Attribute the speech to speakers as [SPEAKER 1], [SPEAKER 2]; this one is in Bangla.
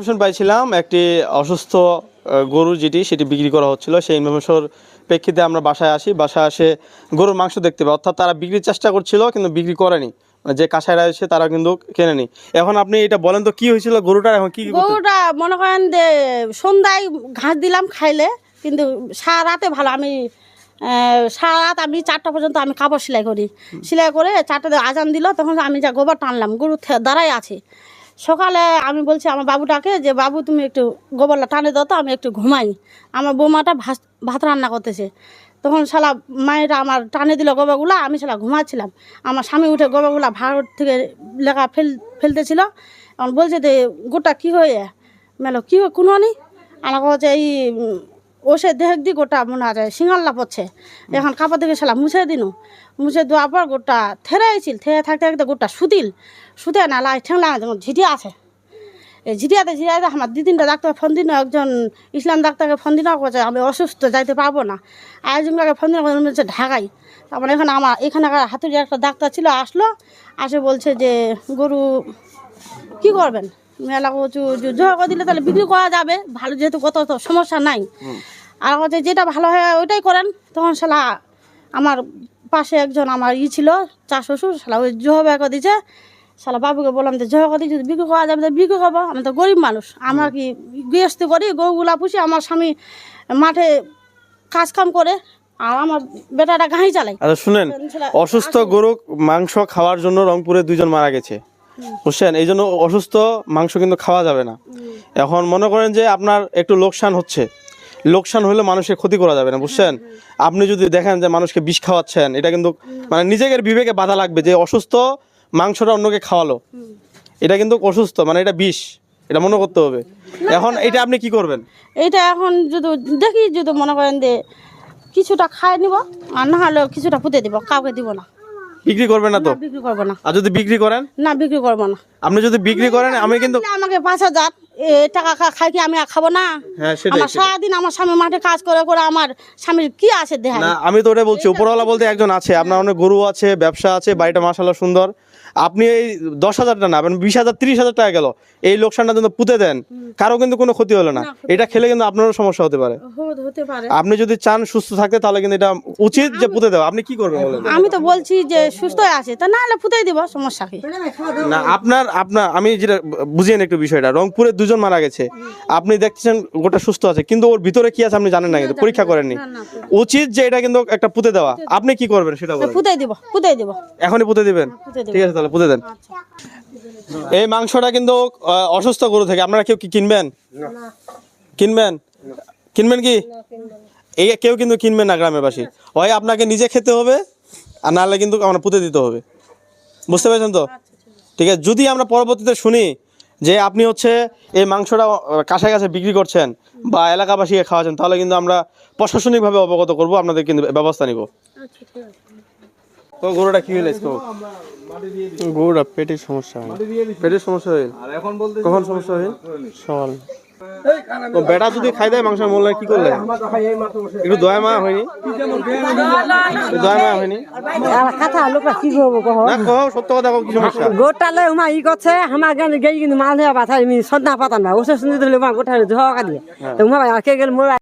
[SPEAKER 1] ইনফরমেশন পাইছিলাম একটি অসুস্থ গরু যেটি সেটি বিক্রি করা হচ্ছিল। সেই ইনফরমেশন প্রেক্ষিতে আমরা বাসায় আসি বাসায় আসে গরুর মাংস দেখতে পাই। অর্থাৎ তারা বিক্রির চেষ্টা করছিল কিন্তু বিক্রি করেনি। মানে যে কাছাইরা এসে তারা কিন্তু কেনেনি। এখন আপনি এটা বলেন তো কি হয়েছিল গরুটার? এখন কি
[SPEAKER 2] গরুটা মনে করেন যে সন্ধ্যায় ঘাস দিলাম খাইলে কিন্তু সারা রাতে ভালো। আমি সারা রাত আমি চারটা পর্যন্ত আমি কাপড় সেলাই করি। সেলাই করে চারটাতে আজান দিল তখন আমি যা গোবর টানলাম গরু দাঁড়াই আছে। সকালে আমি বলছি আমার বাবুটাকে যে, বাবু, তুমি একটু গোবরটা টানে দাও তো, আমি একটু ঘুমাই। আমার বৌমাটা ভাত ভাত রান্না করতেছে। তখন শালা মায়েরা আমার টানে দিল গোবরগুলো, আমি শালা ঘুমাচ্ছিলাম। আমার স্বামী উঠে গোবরগুলো ভারত থেকে লেখা ফেল, ফেলতেছিল। এখন বলছে যে, গোটা কী হয়ে? মেলো কী হয়, কোনো নি আমার হচ্ছে এই উম, ওষে দেহ দি গোটা মনে হয় সিঙ্গাল্লা পড়ছে। এখন কাপড় থেকে শালা মুছে দিনু। মুছে দেওয়ার পর গোটা থেরে আইছিল থেরে থাকতে থাকতে গোটা সুতিল। সুতে না লাই ঠেংলা যেমন ঝিটি আছে। এই ঝিটিয়াতে ঝিটিয়াতে আমার দুই তিনটা ডাক্তার ফোন দিন একজন ইসলাম ডাক্তারকে ফোন দিন করছে আমি অসুস্থ যাইতে পারব না। আরেকজনকে ফোন দিন হচ্ছে ঢাকায় তারপরে এখানে আমার এখানে হাতুড়ি একটা ডাক্তার ছিল আসলো আসে বলছে যে গরু কি করবেন? মেলা কচু জোহা করে দিলে তাহলে বিক্রি করা যাবে। ভালো যেহেতু কত সমস্যা নাই। আর হচ্ছে যেটা ভালো হয় ওইটাই করেন। তখন শালা আমার পাশে একজন আমার ই ছিল চার শ্বশুর শালা ওই জোহা ব্যাগ দিছে। শালা বাবুকে বললাম যে জোহা করে যদি বিক্রি করা যাবে তো বিক্রি করব। আমি তো গরিব মানুষ। আমরা কি গৃহস্থ করি? গরুগুলা পুষি আমার স্বামী মাঠে কাজ কাম করে আর আমার বেটাটা গাড়ি চালাই
[SPEAKER 1] আচ্ছা শুনেন অসুস্থ গরু মাংস খাওয়ার জন্য রংপুরে দুজন মারা গেছে। বুঝছেন? এই জন্য অসুস্থ মাংস কিন্তু খাওয়া যাবে না। এখন মনে করেন যে আপনার একটু লোকসান হচ্ছে। লোকসান হলে মানুষের ক্ষতি করা যাবে না বুঝছেন? আপনি যদি দেখেন যে মানুষকে বিষ খাওয়াচ্ছেন এটা কিন্তু মানে নিজেদের বিবেকে বাধা লাগবে যে অসুস্থ মাংসটা অন্যকে খাওয়ালো। এটা কিন্তু অসুস্থ মানে এটা বিষ। এটা মনে করতে হবে। এখন এটা আপনি কি করবেন?
[SPEAKER 2] এইটা এখন যদি দেখি যদি মনে করেন যে কিছুটা খাই নিব আর না হলে কিছুটা পুঁতে দিব কাউকে দিব না।
[SPEAKER 1] বিক্রি করবে না তো?
[SPEAKER 2] বিক্রি করব না।
[SPEAKER 1] আর যদি বিক্রি করেন?
[SPEAKER 2] না বিক্রি করব না।
[SPEAKER 1] আপনি যদি বিক্রি করেন আমি কিন্তু
[SPEAKER 2] আমাকে পাঁচ হাজার। টাকা খাই কি আমি খাব না?
[SPEAKER 1] হ্যাঁ
[SPEAKER 2] আমার সারাদিন আমার স্বামী মাঠে কাজ করে করে আমার স্বামীর কি আছে দেহায়
[SPEAKER 1] না আমি তো ওটা বলছি উপরওয়ালা বলতে একজন আছে আপনার অনেক গরু আছে ব্যবসা আছে বাড়িটা মাসাল্লাহ সুন্দর। আপনি এই দশ হাজারটা না আপনি বিশ হাজার তিরিশ হাজার টাকা গেল এই লোকসানটা যদি পুঁতে দেন কারও কিন্তু কোনো ক্ষতি হলো না। এটা খেলে কিন্তু আপনারও সমস্যা হতে পারে। আপনি যদি চান সুস্থ থাকতে তাহলে কিন্তু এটা উচিত যে পুঁতে দেওয়া। আপনি কি করবেন বলেন?
[SPEAKER 2] আমি তো বলছি যে সুস্থ আছে তা না হলে পুঁতেই দিব সমস্যা কি?
[SPEAKER 1] না আপনার আপনার আমি যেটা বুঝিয়ে একটু বিষয়টা রংপুরে দুজন মারা গেছে। আপনি দেখছেন গোটা সুস্থ আছে কিন্তু ওর ভিতরে কি আছে আপনি জানেন না কিন্তু পরীক্ষা করেননি। উচিত যে এটা কিন্তু একটা পুঁতে দেওয়া। আপনি কি করবেন সেটা বলেন।
[SPEAKER 2] পুঁতেই দিব দিব।
[SPEAKER 1] এখনই পুঁতে দিবেন? ঠিক আছে তাহলে পুঁতে দেন। এই মাংসটা কিন্তু অসুস্থ গরু থেকে আপনারা কেউ কি কিনবেন? কিনবেন? কিনবেন কি? এই কেউ কিন্তু কিনবেন না গ্রামের বাসী হয় আপনাকে নিজে খেতে হবে আর নাহলে কিন্তু আমরা পুঁতে দিতে হবে। বুঝতে পেরেছেন তো? ঠিক আছে যদি আমরা পরবর্তীতে শুনি যে আপনি হচ্ছে এই মাংসটা কাছে কাছায় কাছে বিক্রি করছেন বা এলাকাবাসীকে খাওয়াচ্ছেন তাহলে কিন্তু আমরা প্রশাসনিকভাবে অবগত করব আপনাদের কিন্তু ব্যবস্থা নিব। তো গরুটা কি হয়েছে
[SPEAKER 3] গরুটা পেটের সমস্যা হয়।
[SPEAKER 1] পেটের সমস্যা কখন সমস্যা
[SPEAKER 3] সকাল।
[SPEAKER 1] তো বেটা যদি খাই দেয় মাংস মোল্লা কি করলে? একটু দয়া মা হয়নি? দয়া মা হয়নি?
[SPEAKER 4] কথা লোকরা কি করব কহ
[SPEAKER 1] সত্য কথা কি সমস্যা?
[SPEAKER 4] গোটালে উমা ই করছে আমার গান গেই কিন্তু মাল দেওয়া বাথা আমি সদনা পাতাম না ওসব শুনতে দিলে উমা গোটা ঝকা দিয়ে উমা কে গেল মোরা